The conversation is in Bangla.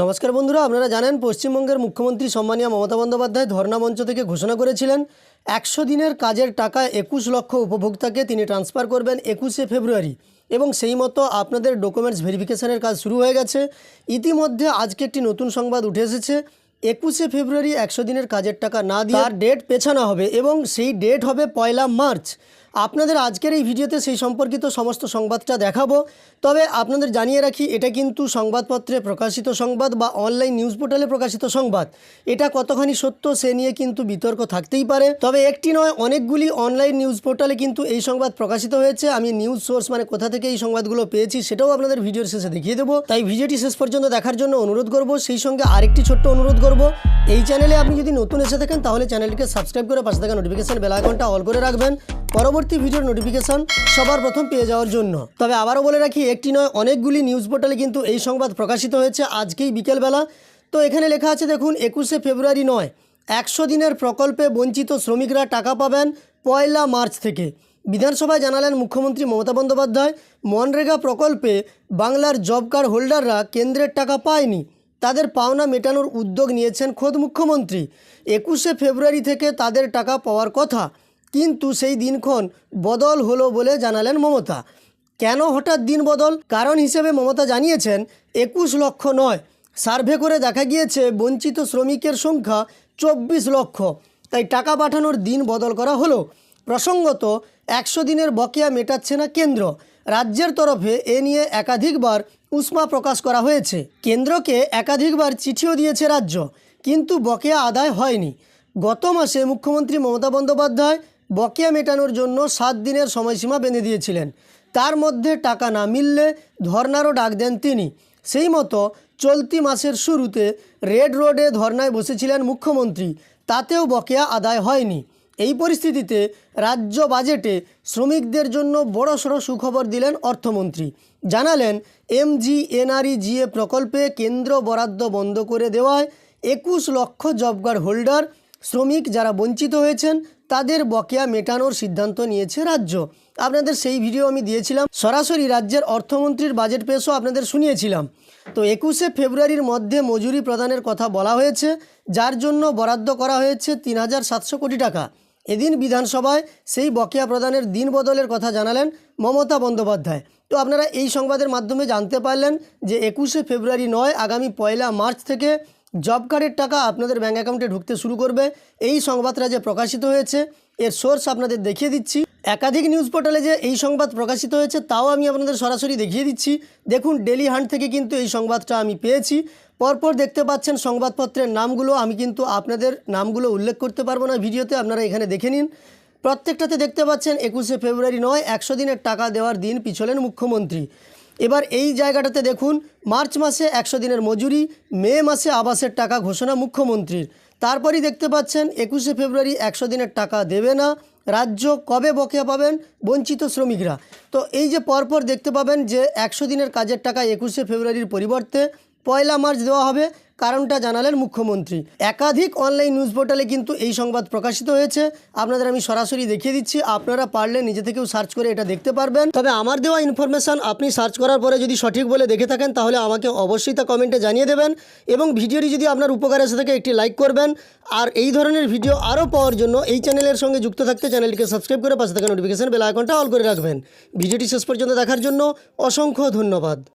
নমস্কার বন্ধুরা আপনারা জানেন পশ্চিমবঙ্গের মুখ্যমন্ত্রী সম্মানীয় মমতা বন্দ্যোপাধ্যায় ধর্ণা মঞ্চ থেকে ঘোষণা করেছিলেন একশো দিনের কাজের টাকা একুশ লক্ষ উপভোক্তাকে তিনি ট্রান্সফার করবেন একুশে ফেব্রুয়ারি। এবং সেই মতো আপনাদের ডকুমেন্টস ভেরিফিকেশনের কাজ শুরু হয়ে গেছে। ইতিমধ্যে আজকে একটি নতুন সংবাদ উঠে এসেছে একুশে ফেব্রুয়ারি একশো দিনের কাজের টাকা না দিয়ে ডেট পেছানো হবে এবং সেই ডেট হবে পয়লা মার্চ। আপনাদের আজকের এই ভিডিওতে সেই সম্পর্কিত সমস্ত সংবাদটা দেখাবো। তবে আপনাদের জানিয়ে রাখি, এটা কিন্তু সংবাদপত্রে প্রকাশিত সংবাদ বা অনলাইন নিউজ পোর্টালে প্রকাশিত সংবাদ। এটা কতখানি সত্য সে নিয়ে কিন্তু বিতর্ক থাকতেই পারে। তবে একটি নয়, অনেকগুলি অনলাইন নিউজ পোর্টালে কিন্তু এই সংবাদ প্রকাশিত হয়েছে। আমি নিউজ সোর্স মানে কোথা থেকে এই সংবাদগুলো পেয়েছি সেটাও আপনাদের ভিডিওর শেষে দেখিয়ে দেবো। তাই ভিডিওটি শেষ পর্যন্ত দেখার জন্য অনুরোধ করব, সেই সঙ্গে আরেকটি ছোট্ট অনুরোধ করব। এই চ্যানেলে আপনি যদি নতুন এসে থাকেন, তাহলে চ্যানেলটিকে সাবস্ক্রাইব করে পাশে থাকা নোটিফিকেশন বেল আইকনটা অল করে রাখবেন। পরবর্তী ভিডিওর নোটিফিকেশন সবার প্রথম পেয়ে যাওয়ার জন্য। তবে আবারও বলে রাখি, একটি নয়, অনেকগুলি নিউজ পোর্টালে কিন্তু এই সংবাদ প্রকাশিত হয়েছে আজকেই বিকেলবেলা। তো এখানে লেখা আছে, দেখুন, একুশে ফেব্রুয়ারি নয়, একশো দিনের প্রকল্পে বঞ্চিত শ্রমিকরা টাকা পাবেন পয়লা মার্চ থেকে। বিধানসভায় জানালেন মুখ্যমন্ত্রী মমতা বন্দ্যোপাধ্যায়, মনরেগা প্রকল্পে বাংলার জব কার্ড হোল্ডাররা কেন্দ্রের টাকা পায়নি, তাদের পাওনা মেটানোর উদ্যোগ নিয়েছেন খোদ মুখ্যমন্ত্রী। একুশে ফেব্রুয়ারি থেকে তাদের টাকা পাওয়ার কথা কিন্তু সেই দিনক্ষণ বদল হলো বলে জানালেন মমতা। কেন হঠাৎ দিন বদল? কারণ হিসেবে মমতা জানিয়েছেন, একুশ লক্ষ নয়। সার্ভে করে দেখা গিয়েছে, বঞ্চিত শ্রমিকের সংখ্যা চব্বিশ লক্ষ। তাই টাকা পাঠানোর দিন বদল করা হলো। প্রসঙ্গত, একশো দিনের বকেয়া মেটাচ্ছে না কেন্দ্র। রাজ্যের তরফে এ নিয়ে একাধিকবার উষ্মা প্রকাশ করা হয়েছে। কেন্দ্রকে একাধিকবার চিঠিও দিয়েছে রাজ্য, কিন্তু বকেয়া আদায় হয়নি। গত মাসে মুখ্যমন্ত্রী মমতা বন্দ্যোপাধ্যায় বকেয়া মেটানোর জন্য সাত দিনের সময়সীমা বেঁধে দিয়েছিলেন। তার মধ্যে টাকা না মিললে ধর্নারও ডাক দেন তিনি। সেই মতো চলতি মাসের শুরুতে রেড রোডে ধর্নায় বসেছিলেন মুখ্যমন্ত্রী। তাতেও বকেয়া আদায় হয়নি। এই পরিস্থিতিতে রাজ্য বাজেটে শ্রমিকদের জন্য বড়সড় সুখবর দিলেন অর্থমন্ত্রী। জানালেন এমজিএনআরইজিএ প্রকল্পে কেন্দ্র বরাদ্দ বন্ধ করে দেওয়ায় একুশ লক্ষ জবকার্ড হোল্ডার, শ্রমিক যারা বঞ্চিত হয়েছেন তাদের বকেয়া মেটানোর সিদ্ধান্ত নিয়েছে রাজ্য। আপনাদের সেই ভিডিও আমি দিয়েছিলাম, সরাসরি রাজ্যের অর্থমন্ত্রীর বাজেট পেশও আপনাদের শুনিয়েছিলাম। তো একুশে ফেব্রুয়ারির মধ্যে মজুরি প্রদানের কথা বলা হয়েছে, যার জন্য বরাদ্দ করা হয়েছে তিন হাজার সাতশো কোটি টাকা। এদিন বিধানসভায় সেই বকেয়া প্রদানের দিন বদলের কথা জানালেন মমতা বন্দ্যোপাধ্যায়। তো আপনারা এই সংবাদের মাধ্যমে জানতে পারলেন যে একুশে ফেব্রুয়ারি নয়, আগামী পয়লা মার্চ থেকে জব কার্ডের টাকা আপনাদের ব্যাঙ্ক অ্যাকাউন্টে ঢুকতে শুরু করবে। এই সংবাদটা যে প্রকাশিত হয়েছে, এর সোর্স আপনাদের দেখিয়ে দিচ্ছি। একাধিক নিউজ পোর্টালে যে এই সংবাদ প্রকাশিত হয়েছে, তাও আমি আপনাদের সরাসরি দেখিয়ে দিচ্ছি। দেখুন ডেলি হান্ট থেকে কিন্তু এই সংবাদটা আমি পেয়েছি। পরপর দেখতে পাচ্ছেন সংবাদপত্রের নামগুলো। আমি কিন্তু আপনাদের নামগুলো উল্লেখ করতে পারব না ভিডিওতে, আপনারা এখানে দেখে নিন। প্রত্যেকটাতে দেখতে পাচ্ছেন, একুশে ফেব্রুয়ারি নয়, একশো দিনের টাকা দেওয়ার দিন, পিছলেন মুখ্যমন্ত্রী। এবার এই জায়গাটাতে দেখুন, মার্চ মাসে একশো দিনের মজুরি, মে মাসে আবাসের টাকা ঘোষণা মুখ্যমন্ত্রীর। তারপরই দেখতে পাচ্ছেন, একুশে ফেব্রুয়ারি একশো দিনের টাকা দেবে না, রাজ্য কবে বকেয়া পাবেন, বঞ্চিত শ্রমিকরা। তো এই যে পরপর দেখতে পাবেন যে একশো দিনের কাজের টাকা একুশে ফেব্রুয়ারির পরিবর্তে পয়লা মার্চ দেওয়া হবে কারণটা জানালেন মুখ্যমন্ত্রী। একাধিক অনলাইন নিউজ পোর্টালে কিন্তু এই সংবাদ প্রকাশিত হয়েছে। আপনাদের আমি সরাসরি দেখিয়ে দিচ্ছি। আপনারা পারলে নিজে থেকেও সার্চ করে এটা দেখতে পারবেন। তবে আমার দেওয়া ইনফরমেশান আপনি সার্চ করার পরে যদি সঠিক বলে দেখে থাকেন, তাহলে আমাকে অবশ্যই তা কমেন্টে জানিয়ে দেবেন এবং ভিডিওটি যদি আপনার উপকার এসে থাকে, একটি লাইক করবেন। আর এই ধরনের ভিডিও আরও পাওয়ার জন্য এই চ্যানেলের সঙ্গে যুক্ত থাকতে চ্যানেলটিকে সাবস্ক্রাইব করে পাশে থাকা নোটিফিকেশন বেল অল করে রাখবেন। ভিডিওটি শেষ পর্যন্ত দেখার জন্য অসংখ্য ধন্যবাদ।